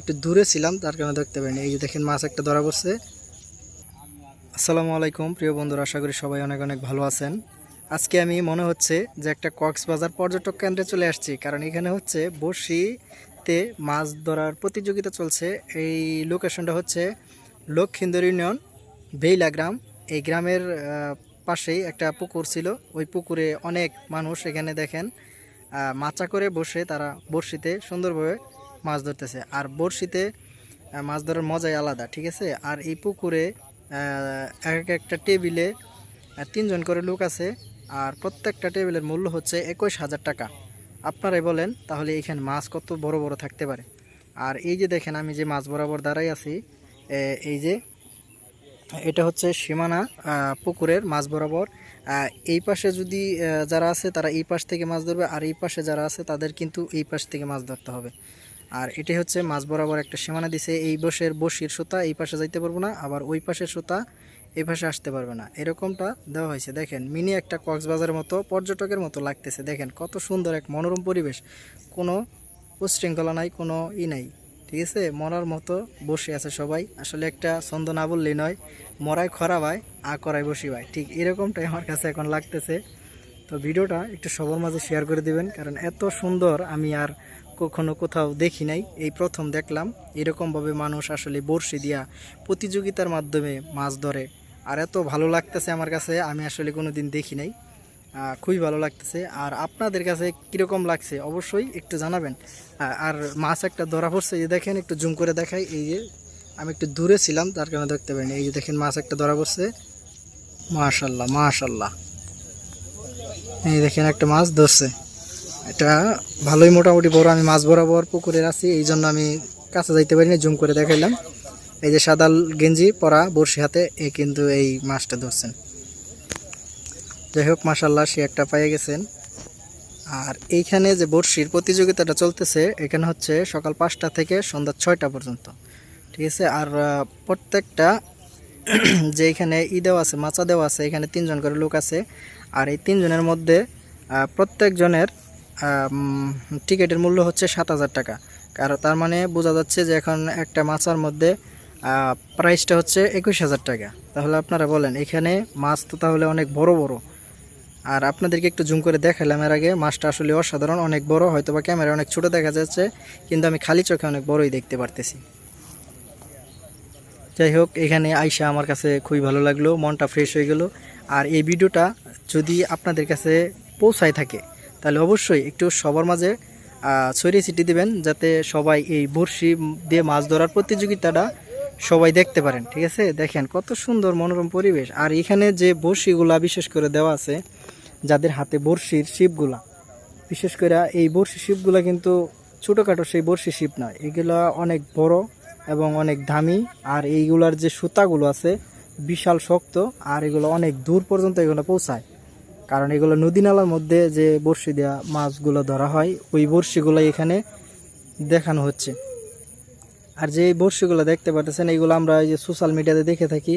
একটু দূরে ছিলাম, তার কারণে দেখতে পাইনি। এই যে দেখেন, মাছ একটা ধরা পড়ছে। আসসালামু আলাইকুম, প্রিয় বন্ধুরা, আশা করি সবাই অনেক অনেক ভালো আছেন। আজকে আমি মনে হচ্ছে যে একটা কক্সবাজার পর্যটক কেন্দ্রে চলে আসছি, কারণ এখানে হচ্ছে বড়শিতে মাছ ধরার প্রতিযোগিতা চলছে। এই লোকেশনটা হচ্ছে লক্ষিন্দর ইউনিয়ন, বেইলা গ্রাম। এই গ্রামের পাশেই একটা পুকুর ছিল। ওই পুকুরে অনেক মানুষ এখানে দেখেন মাচা করে বসে, তারা বড়শিতে সুন্দরভাবে মাছ ধরতেছে। আর বড়শিতে মাছ ধরার মজাই আলাদা, ঠিক আছে? আর এই পুকুরে এক একটা টেবিলে তিনজন করে লোক আছে, আর প্রত্যেকটা টেবিলের মূল্য হচ্ছে একুশ হাজার টাকা। আপনারাই বলেন, তাহলে এখানে মাছ কত বড় বড় থাকতে পারে? আর এই যে দেখেন, আমি যে মাছ বরাবর দাঁড়াই আছি এই যে, এটা হচ্ছে সীমানা পুকুরের মাছ বরাবর। এই পাশে যদি যারা আছে, তারা এই পাশ থেকে মাছ ধরবে, আর এই পাশে যারা আছে, তাদের কিন্তু এই পাশ থেকে মাছ ধরতে হবে। আর এটাই হচ্ছে মাছ বরাবর একটা সীমানা দিছে। এই বসের বসির সুতা, এই পাশে যাইতে পারব না, আবার ওই পাশের সুতা, এই পাশে আসতে পারবে না। এরকমটা দেওয়া হয়েছে। দেখেন, মিনি একটা কক্সবাজারের মতো, পর্যটকের মতো লাগতেছে। দেখেন, কত সুন্দর এক মনোরম পরিবেশ। কোনো উশৃঙ্খলা নাই, কোনো ই নাই, ঠিক আছে? মরার মতো বসে আছে সবাই। আসলে একটা ছন্দ না বললেই নয়, মরায় খরা আ করায় বসি ভাই ঠিক এরকমটাই আমার কাছে এখন লাগতেছে। তো ভিডিওটা একটু সবার মাঝে শেয়ার করে দিবেন, কারণ এত সুন্দর আমি আর কখনো কোথাও দেখি নাই। এই প্রথম দেখলাম, এরকমভাবে মানুষ আসলে বড়শি দিয়া প্রতিযোগিতার মাধ্যমে মাছ ধরে। আর এত ভালো লাগতেছে আমার কাছে, আমি আসলে কোনো দিন দেখি নাই। খুবই ভালো লাগতেছে। আর আপনাদের কাছে কীরকম লাগছে অবশ্যই একটু জানাবেন। আর মাছ একটা ধরা পড়ছে, এই দেখেন, একটু জুম করে দেখাই। এই যে আমি একটু দূরে ছিলাম, তার কারণে দেখতে পাইনি। এই যে দেখেন, মাছ একটা ধরা পড়ছে। মাশাল্লাহ মাশাল্লাহ। এই দেখেন, একটা মাছ ধরছে। এটা ভালোই মোটামুটি বড়, আমি মাছ বরাবর পুকুরে আছি, এই জন্য আমি কাছে যাইতে পারিনি, জুম করে দেখাইলাম। এই যে সাদা গেঞ্জি পরা বড়শি হাতে, এ কিন্তু এই মাছটা ধরছেন। যাই হোক মাসাল্লাহ সে একটা পেয়ে গেছেন। আর এইখানে যে বড়শির প্রতিযোগিতাটা চলতেছে, এখানে হচ্ছে সকাল পাঁচটা থেকে সন্ধ্যা ছয়টা পর্যন্ত। ঠিক আছে? আর প্রত্যেকটা যে এখানে ই দেওয়া আছে, মাচা দেওয়া আছে, এখানে তিনজন করে লোক আছে। আর এই তিনজনের মধ্যে প্রত্যেকজনের টিকিটের মূল্য হচ্ছে সাত হাজার টাকা। কারণ তার মানে বোঝা যাচ্ছে যে এখন একটা মাচার মধ্যে প্রাইসটা হচ্ছে একুশ হাজার টাকা। তাহলে আপনারা বলেন, এখানে মাছ তো তাহলে অনেক বড় বড়। আর আপনাদেরকে একটু জুম করে দেখালাম এর আগে, মাছটা আসলে অসাধারণ, অনেক বড় হয়তো বা ক্যামেরা অনেক ছোট দেখা যাচ্ছে, কিন্তু আমি খালি চোখে অনেক বড়ই দেখতে পারতেছি। যাই হোক, এখানে আইসা আমার কাছে খুবই ভালো লাগল, মনটা ফ্রেশ হয়ে গেল। আর এই ভিডিওটা যদি আপনাদের কাছে পৌঁছায় থাকে তাহলে অবশ্যই একটু সবার মাঝে ছড়িয়ে ছিটিয়ে দিবেন যাতে সবাই এই বড়শি দিয়ে মাছ ধরার প্রতিযোগিতাটা সবাই দেখতে পারেন, ঠিক আছে? দেখেন কত সুন্দর মনোরম পরিবেশ। আর এখানে যে বড়শিগুলা বিশেষ করে দেওয়া আছে, যাদের হাতে বড়শির শিপগুলা, বিশেষ করে এই বড়শি শিপগুলা কিন্তু ছোটোখাটো সেই বড়শি শিপ নয়। এগুলা অনেক বড় এবং অনেক দামি, আর এইগুলার যে সুতাগুলো আছে বিশাল শক্ত, আর এগুলো অনেক দূর পর্যন্ত এগুলো পৌঁছায়। কারণ এগুলো নদী নালার মধ্যে যে বড়শি দেওয়া মাছগুলো ধরা হয়, ওই বড়শিগুলো এখানে দেখানো হচ্ছে। আর যে বড়শিগুলো দেখতে পাচ্ছেন এগুলো আমরা এই যে সোশ্যাল মিডিয়াতে দেখে থাকি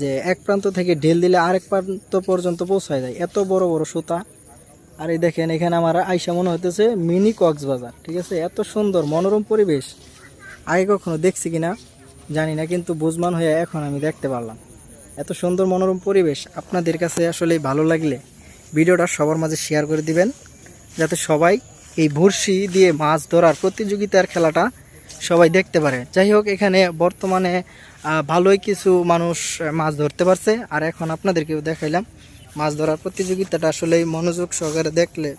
যে এক প্রান্ত থেকে ঢেল দিলে আরেক প্রান্ত পর্যন্ত পৌঁছায় যায়। এত বড় বড় সুতা। আর এই দেখেন, এখানে আমার আইসা মনে হতেছে মিনি কক্সবাজার, ঠিক আছে? এত সুন্দর, মনোরম পরিবেশ। আগে কখনো দেখছি কিনা জানি না, কিন্তু বুঝমান হয়ে এখন আমি দেখতে পারলাম। এত সুন্দর, মনোরম পরিবেশ। আপনাদের কাছে আসলে ভালো লাগলে ভিডিওটা সবার মাঝে শেয়ার করে দিবেন, যাতে সবাই এই বড়শি দিয়ে মাছ ধরার প্রতিযোগিতার খেলাটা সবাই দেখতে পারে। যাই হোক, এখানে বর্তমানে ভালোই কিছু মানুষ মাছ ধরতে পারছে। আর এখন আপনাদেরকেও দেখাইলাম, মাছ ধরার প্রতিযোগিতাটা আসলে মনোযোগ সহকারে দেখলে,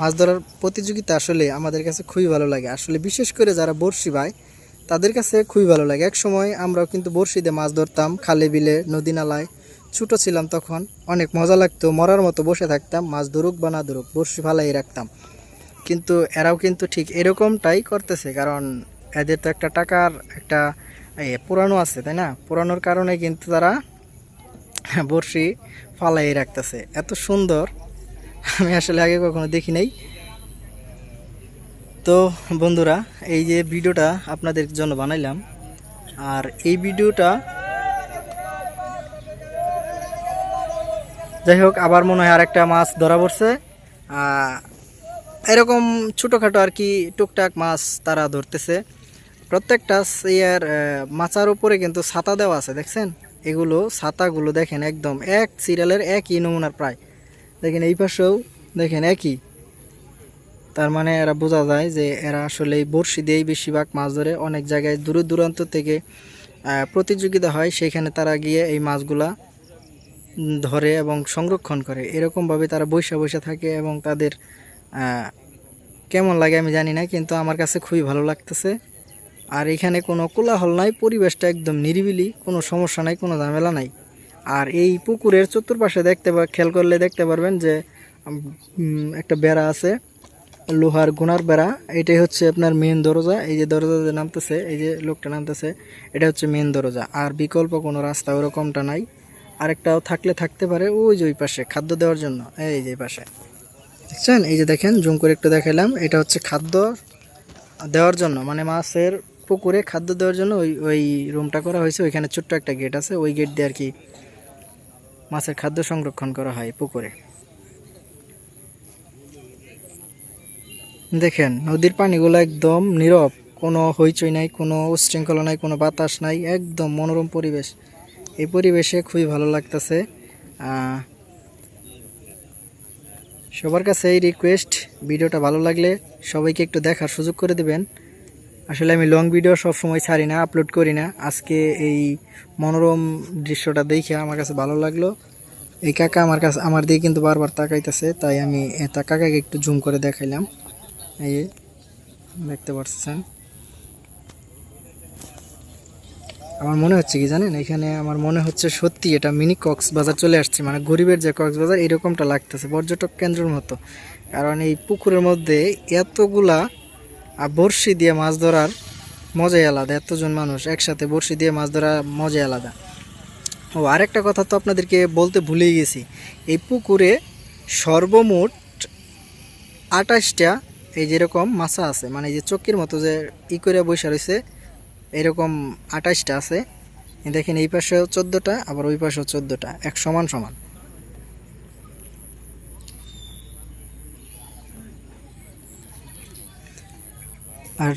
মাছ ধরার প্রতিযোগিতা আসলে আমাদের কাছে খুবই ভালো লাগে। আসলে বিশেষ করে যারা বড়শি পায় তাদের কাছে খুবই ভালো লাগে। এক সময় আমরাও কিন্তু দিয়ে মাছ ধরতাম, খালে বিলে, নদী নালায়। ছোটো ছিলাম তখন। অনেক মজা লাগতো, মরার মতো বসে থাকতাম, মাছ ধরুক বা না ধরুক, বড়শি ফালাই রাখতাম। কিন্তু এরাও কিন্তু ঠিক এরকমটাই করতেছে, কারণ এদের তো একটা টাকার একটা পুরানো আছে, তাই না? পুরানোর কারণে কিন্তু তারা বড়শি ফালাই রাখতেছে। এত সুন্দর, আমি আসলে আগে কখনো দেখি নাই। তো বন্ধুরা, এই যে ভিডিওটা আপনাদের জন্য বানাইলাম, আর এই ভিডিওটা যাই হোক, আবার মনে হয় আরেকটা মাছ ধরা পড়ছে। এরকম ছোটোখাটো আর কি টুকটাক মাছ তারা ধরতেছে। প্রত্যেকটা ইয়ার মাচার উপরে কিন্তু ছাতা দেওয়া আছে, দেখছেন? এগুলো, ছাতাগুলো দেখেন একদম এক সিরিয়ালের একই নমুনার প্রায়। দেখেন এই পাশেও, দেখেন একই। তার মানে এরা বোঝা যায় যে এরা আসলে বড়শি দিয়েই বেশিরভাগ মাছ ধরে। অনেক জায়গায় দূর দূরান্ত থেকে প্রতিযোগিতা হয়, সেখানে তারা গিয়ে এই মাছগুলা ধরে এবং সংরক্ষণ করে। এরকমভাবে তারা বৈশা বৈশা থাকে এবং তাদের কেমন লাগে আমি জানি না, কিন্তু আমার কাছে খুবই ভালো লাগতেছে। আর এখানে কোনো কোলাহল নাই, পরিবেশটা একদম নিরিবিলি, কোনো সমস্যা নাই, কোনো ঝামেলা নাই। আর এই পুকুরের চতুর্পাশে দেখতে পা, খেয়াল করলে দেখতে পারবেন যে একটা বেড়া আছে, লোহার গুনার বেড়া। এটাই হচ্ছে আপনার মেন দরজা। এই যে দরজা নামতেছে, এই যে লোকটা নামতেছে, এটা হচ্ছে মেন দরজা। আর বিকল্প কোনো রাস্তা ওরকমটা নাই। আরেকটাও থাকলে থাকতে পারে, ওই যে ওই পাশে, খাদ্য দেওয়ার জন্য, এই যে পাশে। দেখছেন? এই যে দেখেন, জুম করে একটু দেখালাম এটা হচ্ছে খাদ্য দেওয়ার জন্য মানে মাছের পুকুরে খাদ্য দেওয়ার জন্য ওই ওই রুমটা করা হয়েছে, ওইখানে ছোট্ট একটা গেট আছে, ওই গেট দিয়ে আর কি মাছের খাদ্য সংরক্ষণ করা হয় পুকুরে। দেখেন, নদীর পানিগুলো একদম নীরব, কোনো হইচই নাই, কোনো উশৃঙ্খলা নাই, কোনো বাতাস নাই, একদম মনোরম পরিবেশ। এই পরিবেশে খুবই ভালো লাগতেছে। সবার কাছে এই রিকোয়েস্ট ভিডিওটা ভালো লাগলে সবাইকে একটু দেখার সুযোগ করে দিবেন। আসলে আমি লং ভিডিও সব সময় ছাড়ি না আপলোড করি না। আজকে এই মনোরম দৃশ্যটা দেখে আমার কাছে ভালো লাগল। এই কাকা আমার কাছে, আমার দিকে কিন্তু বারবার তাকাইতেছে, তাই আমি, এ তা কাকাকে একটু জুম করে দেখাইলাম। এই দেখতে পাচ্ছেন আমার মনে হচ্ছে কি জানেন? এখানে আমার মনে হচ্ছে সত্যি এটা মিনি কক্সবাজার চলে আসছে। মানে গরিবের যে কক্সবাজার, এরকমটা লাগতেছে পর্যটক কেন্দ্রের মতো। কারণ এই পুকুরের মধ্যে এতগুলা বড়শি দিয়ে মাছ ধরার মজাই আলাদা। এতজন মানুষ একসাথে বড়শি দিয়ে মাছ ধরা মজাই আলাদা। ও, আরেকটা কথা তো আপনাদেরকে বলতে ভুলেই গেছি। এই পুকুরে সর্বমোট আঠাশটা এই যেরকম মাছা আছে মানে যে চক্কির মতো যে ই করে বসে রয়েছে এরকম আঠাশটা আছে। দেখেন এই পাশে চোদ্দোটা, আবার ওই পাশেও চোদ্দোটা, এক সমান সমান। আর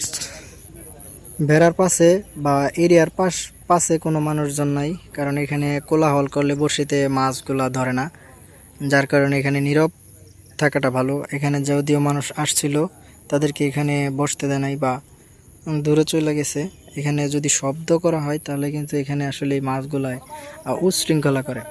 বেড়ার পাশে বা এরিয়ার পাশ, পাশে কোনো মানুষজন নাই, কারণ এখানে কোলাহল করলে বড়শিতে মাছগুলা ধরে না। যার কারণে এখানে নীরব থাকাটা ভালো। এখানে যদিও মানুষ আসছিল, তাদেরকে এখানে বসতে দেয় নাই বা দূরে চলে গেছে। এখানে যদি শব্দ করা হয় তাহলে কিন্তু এখানে আসলে এই মাছগুলায় উচ্ছৃঙ্খলা করে।